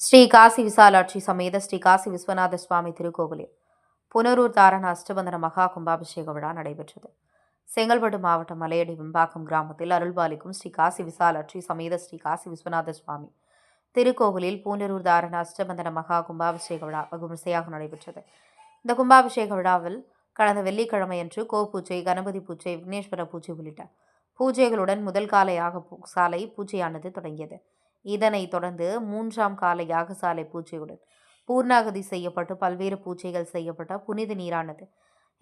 ஸ்ரீ காசி விசாலாட்சி சமேத ஸ்ரீ காசி விஸ்வநாத சுவாமி திருக்கோவிலில் புனரூர் தாரண அஷ்டபந்தன மகா கும்பாபிஷேக விழா நடைபெற்றது. செங்கல்பட்டு மாவட்டம் மலையடி வெம்பாக்கம் கிராமத்தில் அருள்பாலிக்கும் ஸ்ரீ காசி விசாலாட்சி சமேத ஸ்ரீ காசி விஸ்வநாத சுவாமி திருக்கோவிலில் பூனரூர் தாரண அஷ்டபந்தன மகா கும்பாபிஷேக விழா விமர்சையாக நடைபெற்றது. இந்த கும்பாபிஷேக விழாவில் கடந்த வெள்ளிக்கிழமையன்று கோ பூஜை கணபதி பூஜை விக்னேஸ்வர பூஜை உள்ளிட்ட பூஜைகளுடன் முதல் கால யாக பூ- சாலை பூஜையானது தொடங்கியது. இதனைத் தொடர்ந்து மூன்றாம் கால யாகசாலை பூஜையுடன் பூர்ணாகதி செய்யப்பட்டு பல்வேறு பூஜைகள் செய்யப்பட்ட புனித நீரானது.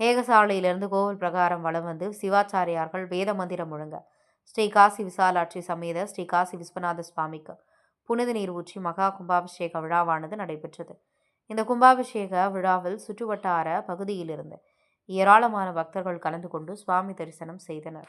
ஏகசாலையிலிருந்து கோவில் பிரகாரம் வலம் வந்து சிவாச்சாரியார்கள் வேத மந்திரம் முழங்க ஸ்ரீ காசி விசாலாட்சி சமேத ஸ்ரீ காசி விஸ்வநாத சுவாமிக்கு புனித நீர் ஊற்றி மகா கும்பாபிஷேக விழாவானது நடைபெற்றது. இந்த கும்பாபிஷேக விழாவில் சுற்றுவட்டார பகுதியிலிருந்து ஏராளமான பக்தர்கள் கலந்து கொண்டு சுவாமி தரிசனம் செய்தனர்.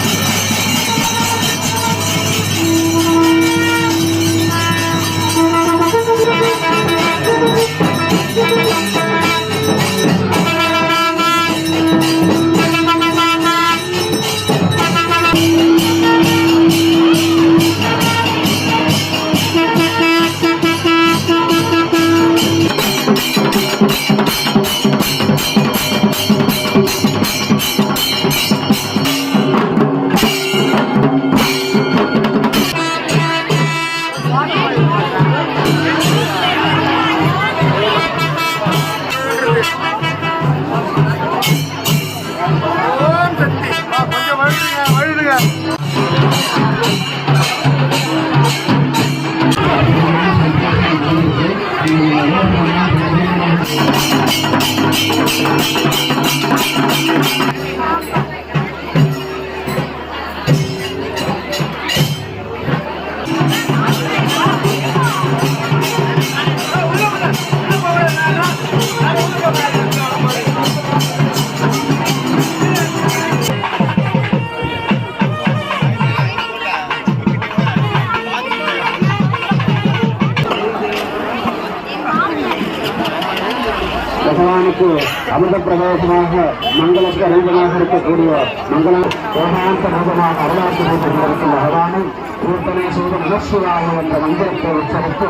是。பகவானுக்கு அமிர்த பிரதேசமாக மங்களுக்கு அறிவமாக இருக்கக்கூடிய மங்கள கோகாந்த ரூபமாக அருளாட்சி கொண்டிருக்கும் பகவானை கூட்டணி செய்த நமசிவாக என்ற மந்திரத்தை உச்சரித்து